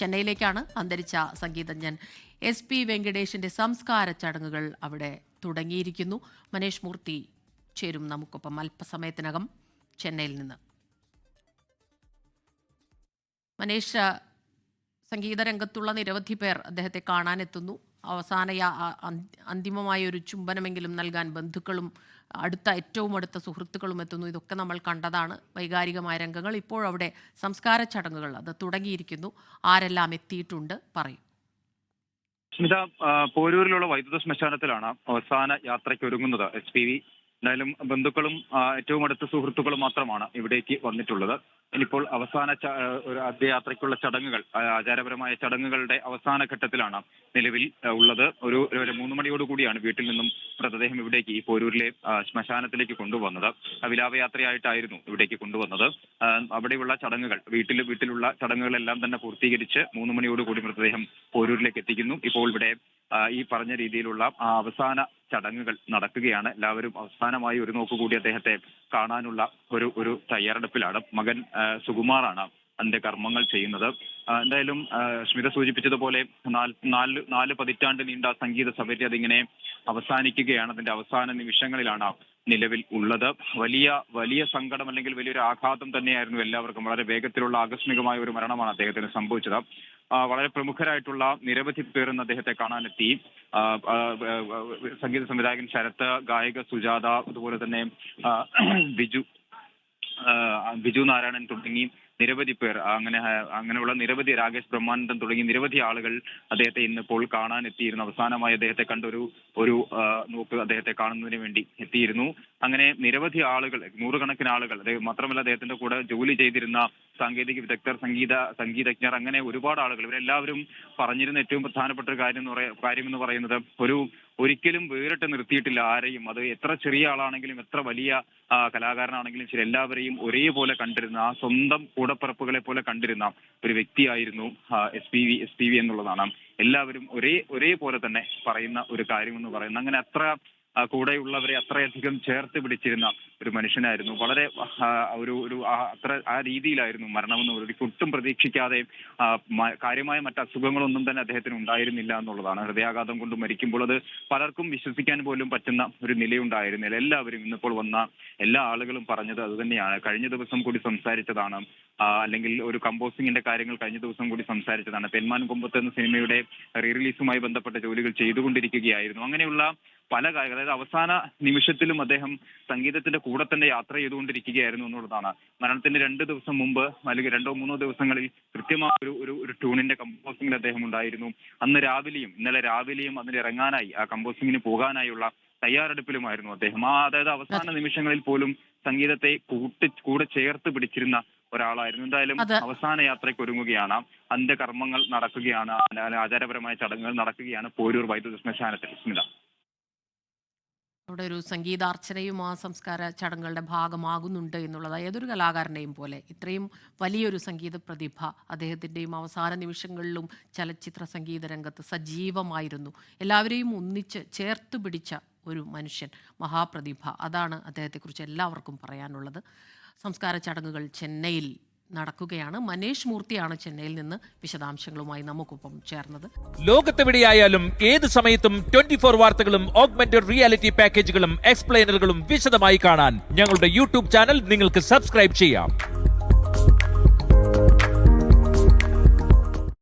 ചെന്നൈയിലേക്കാണ് അന്തരിച്ച സംഗീതജ്ഞൻ S P വെങ്കടേഷിന്റെ സംസ്കാര ചടങ്ങുകൾ അവിടെ തുടങ്ങിയിരിക്കുന്നു. മനേഷ് മൂർത്തി ചേരും നമുക്കൊപ്പം അല്പസമയത്തിനകം ചെന്നൈയിൽ നിന്ന്. മനേഷ് സംഗീത രംഗത്തുള്ള നിരവധി പേർ അദ്ദേഹത്തെ കാണാനെത്തുന്നു. അവസാന അന്തിമമായ ഒരു ചുംബനമെങ്കിലും നൽകാൻ ബന്ധുക്കളും അടുത്ത ഏറ്റവും അടുത്ത സുഹൃത്തുക്കളും എത്തുന്നു. ഇതൊക്കെ നമ്മൾ കണ്ടതാണ്. വൈകാരികമായ രംഗങ്ങൾ ഇപ്പോഴവിടെ സംസ്കാര ചടങ്ങുകൾ അത് തുടങ്ങിയിരിക്കുന്നു. ആരെല്ലാം എത്തിയിട്ടുണ്ട്? പറയും. സ്മിത പോരൂരിലുള്ള വൈദ്യുത ശ്മശാനത്തിലാണ് അവസാന യാത്രയ്ക്ക് ഒരുങ്ങുന്നത്. എസ് പി വി എന്തായാലും ബന്ധുക്കളും ഏറ്റവും അടുത്ത സുഹൃത്തുക്കളും മാത്രമാണ് ഇവിടേക്ക് വന്നിട്ടുള്ളത്. ഇനിയിപ്പോൾ അവസാന ഒരു അന്ത്യയാത്രയ്ക്കുള്ള ചടങ്ങുകൾ ആചാരപരമായ ചടങ്ങുകളുടെ അവസാന ഘട്ടത്തിലാണ് നിലവിൽ ഉള്ളത്. ഒരു മൂന്ന് മണിയോട് കൂടിയാണ് വീട്ടിൽ നിന്നും മൃതദേഹം ഇവിടേക്ക് ഈ പോരൂരിലെ ശ്മശാനത്തിലേക്ക് കൊണ്ടുവന്നത്. വിലാപയാത്രയായിട്ടായിരുന്നു ഇവിടേക്ക് കൊണ്ടുവന്നത്. അവിടെയുള്ള ചടങ്ങുകൾ വീട്ടിൽ വീട്ടിലുള്ള ചടങ്ങുകളെല്ലാം തന്നെ പൂർത്തീകരിച്ച് മൂന്ന് മണിയോട് കൂടി മൃതദേഹം പോരൂരിലേക്ക് എത്തിക്കുന്നു. ഇപ്പോൾ ഇവിടെ ഈ പറഞ്ഞ രീതിയിലുള്ള അവസാന ചടങ്ങുകൾ നടക്കുകയാണ്. എല്ലാവരും അവസാനമായി ഒരു നോക്ക് കൂടി അദ്ദേഹത്തെ കാണാനുള്ള ഒരു ഒരു തയ്യാറെടുപ്പിലാണ്. മകൻ സുകുമാറാണ് അതിന്റെ കർമ്മങ്ങൾ ചെയ്യുന്നത്. എന്തായാലും സ്മിത സൂചിപ്പിച്ചതുപോലെ നാല് നാല് പതിറ്റാണ്ട് നീണ്ട സംഗീത സഭയിൽ അതിങ്ങനെ അവസാനിക്കുകയാണ്. അതിന്റെ അവസാന നിമിഷങ്ങളിലാണ് നിലവിൽ ഉള്ളത്. വലിയ വലിയ സങ്കടം അല്ലെങ്കിൽ വലിയൊരു ആഘാതം തന്നെയായിരുന്നു എല്ലാവർക്കും. വളരെ വേഗത്തിലുള്ള ആകസ്മികമായ ഒരു മരണമാണ് അദ്ദേഹത്തിന് സംഭവിച്ചത്. വളരെ പ്രമുഖരായിട്ടുള്ള നിരവധി പേർ ഇന്ന് അദ്ദേഹത്തെ കാണാനെത്തി. സംഗീത സംവിധായകൻ ശരത്ത് ഗായിക സുജാത അതുപോലെ തന്നെ ബിജു ബിജു നാരായണൻ തുടങ്ങി നിരവധി പേർ അങ്ങനെ അങ്ങനെയുള്ള നിരവധി രാകേഷ് ബ്രഹ്മാനന്ദൻ തുടങ്ങി നിരവധി ആളുകൾ അദ്ദേഹത്തെ ഇന്നിപ്പോൾ കാണാൻ എത്തിയിരുന്നു. അവസാനമായി അദ്ദേഹത്തെ കണ്ടൊരു ഒരു നോക്ക് അദ്ദേഹത്തെ കാണുന്നതിന് വേണ്ടി എത്തിയിരുന്നു. അങ്ങനെ നിരവധി ആളുകൾ നൂറുകണക്കിന് ആളുകൾ അദ്ദേഹം മാത്രമല്ല അദ്ദേഹത്തിന്റെ കൂടെ ജോലി ചെയ്തിരുന്ന സാങ്കേതിക വിദഗ്ധർ സംഗീത സംഗീതജ്ഞർ അങ്ങനെ ഒരുപാട് ആളുകൾ ഇവരെല്ലാവരും പറഞ്ഞിരുന്ന ഏറ്റവും പ്രധാനപ്പെട്ട ഒരു കാര്യം എന്ന് കാര്യം എന്ന് പറയുന്നത് ഒരു ഒരിക്കലും വേറിട്ട് നിർത്തിയിട്ടില്ല ആരെയും. അത് എത്ര ചെറിയ ആളാണെങ്കിലും എത്ര വലിയ കലാകാരനാണെങ്കിലും ശരി എല്ലാവരെയും ഒരേപോലെ കണ്ടിരുന്ന ആ സ്വന്തം കൂടപ്പിറപ്പുകളെ പോലെ കണ്ടിരുന്ന ഒരു വ്യക്തിയായിരുന്നു S P V S P V എന്നുള്ളതാണ്. എല്ലാവരും ഒരേ ഒരേപോലെ തന്നെ പറയുന്ന ഒരു കാര്യം എന്ന് പറയുന്നത്. അങ്ങനെ അത്ര കൂടെയുള്ളവരെ അത്രയധികം ചേർത്ത് പിടിച്ചിരുന്ന ഒരു മനുഷ്യനായിരുന്നു. വളരെ ഒരു ഒരു അത്ര ആ രീതിയിലായിരുന്നു മരണമെന്ന് ഒരു ഒട്ടും പ്രതീക്ഷിക്കാതെ കാര്യമായ മറ്റ് അസുഖങ്ങളൊന്നും തന്നെ അദ്ദേഹത്തിന് ഉണ്ടായിരുന്നില്ല എന്നുള്ളതാണ്. ഹൃദയാഘാതം കൊണ്ട് മരിക്കുമ്പോൾ അത് പലർക്കും വിശ്വസിക്കാൻ പോലും പറ്റുന്ന ഒരു നിലയുണ്ടായിരുന്നില്ല. എല്ലാവരും ഇന്നിപ്പോൾ വന്ന എല്ലാ ആളുകളും പറഞ്ഞത് അത് തന്നെയാണ്. കഴിഞ്ഞ ദിവസം കൂടി സംസാരിച്ചതാണ് അല്ലെങ്കിൽ ഒരു കമ്പോസിംഗിന്റെ കാര്യങ്ങൾ കഴിഞ്ഞ ദിവസം കൂടി സംസാരിച്ചതാണ്. തെന്മാൻ കൊമ്പത്ത് എന്ന സിനിമയുടെ റീ റിലീസുമായി ബന്ധപ്പെട്ട ജോലികൾ ചെയ്തുകൊണ്ടിരിക്കുകയായിരുന്നു. അങ്ങനെയുള്ള പല കാര്യങ്ങൾ അതായത് അവസാന നിമിഷത്തിലും അദ്ദേഹം സംഗീതത്തിന്റെ കൂടെ തന്നെ യാത്ര ചെയ്തുകൊണ്ടിരിക്കുകയായിരുന്നു എന്നുള്ളതാണ്. മരണത്തിന്റെ രണ്ട് ദിവസം മുമ്പ് അല്ലെങ്കിൽ രണ്ടോ മൂന്നോ ദിവസങ്ങളിൽ കൃത്യമായ ഒരു ഒരു ഒരു ട്യൂണിന്റെ കമ്പോസിംഗിൽ അദ്ദേഹം ഉണ്ടായിരുന്നു. അന്ന് രാവിലെയും ഇന്നലെ രാവിലെയും അതിന് ഇറങ്ങാനായി ആ കമ്പോസിംഗിന് പോകാനായുള്ള തയ്യാറെടുപ്പിലുമായിരുന്നു അദ്ദേഹം. ആ അതായത് അവസാന നിമിഷങ്ങളിൽ പോലും സംഗീതത്തെ കൂട്ടി കൂടെ ചേർത്ത് പിടിച്ചിരുന്ന ഒരാളായിരുന്നു. എന്തായാലും അവസാന യാത്രയ്ക്ക് ഒരുങ്ങുകയാണ്. അന്ത്യകർമ്മങ്ങൾ നടക്കുകയാണ്. ആചാരപരമായ ചടങ്ങുകൾ നടക്കുകയാണ് പോരൂർ വൈദ്യുത ശ്മശാനത്തിൽ സ്മിത. അവിടെ ഒരു സംഗീതാർച്ചനയും ആ സംസ്കാര ചടങ്ങുകളുടെ ഭാഗമാകുന്നുണ്ട് എന്നുള്ളത് ഏതൊരു കലാകാരനെയും പോലെ ഇത്രയും വലിയൊരു സംഗീത പ്രതിഭ അദ്ദേഹത്തിന്റെയും അവസാന നിമിഷങ്ങളിലും ചലച്ചിത്ര സംഗീത രംഗത്ത് സജീവമായിരുന്നു. എല്ലാവരെയും ഒന്നിച്ച് ചേർത്ത് പിടിച്ച ഒരു മനുഷ്യൻ മഹാപ്രതിഭ. അതാണ് അദ്ദേഹത്തെക്കുറിച്ച് എല്ലാവർക്കും പറയാനുള്ളത്. സംസ്കാര ചടങ്ങുകൾ ചെന്നൈയിൽ നടക്കുകയാണ്. മനേഷ് മൂർത്തിയാണ് ചെന്നൈയിൽ നിന്ന് വിശദാംശങ്ങളുമായി നമുക്കൊപ്പം ചേർന്നത്. ലോകത്തെവിടെയായാലും ഏത് സമയത്തും ട്വന്റി ഫോർ വാർത്തകളും ഓഗ്മെന്റഡ് റിയാലിറ്റി പാക്കേജുകളും എക്സ്പ്ലെയിനറുകളും വിശദമായി കാണാൻ ഞങ്ങളുടെ യൂട്യൂബ് ചാനൽ നിങ്ങൾക്ക് സബ്സ്ക്രൈബ് ചെയ്യാം.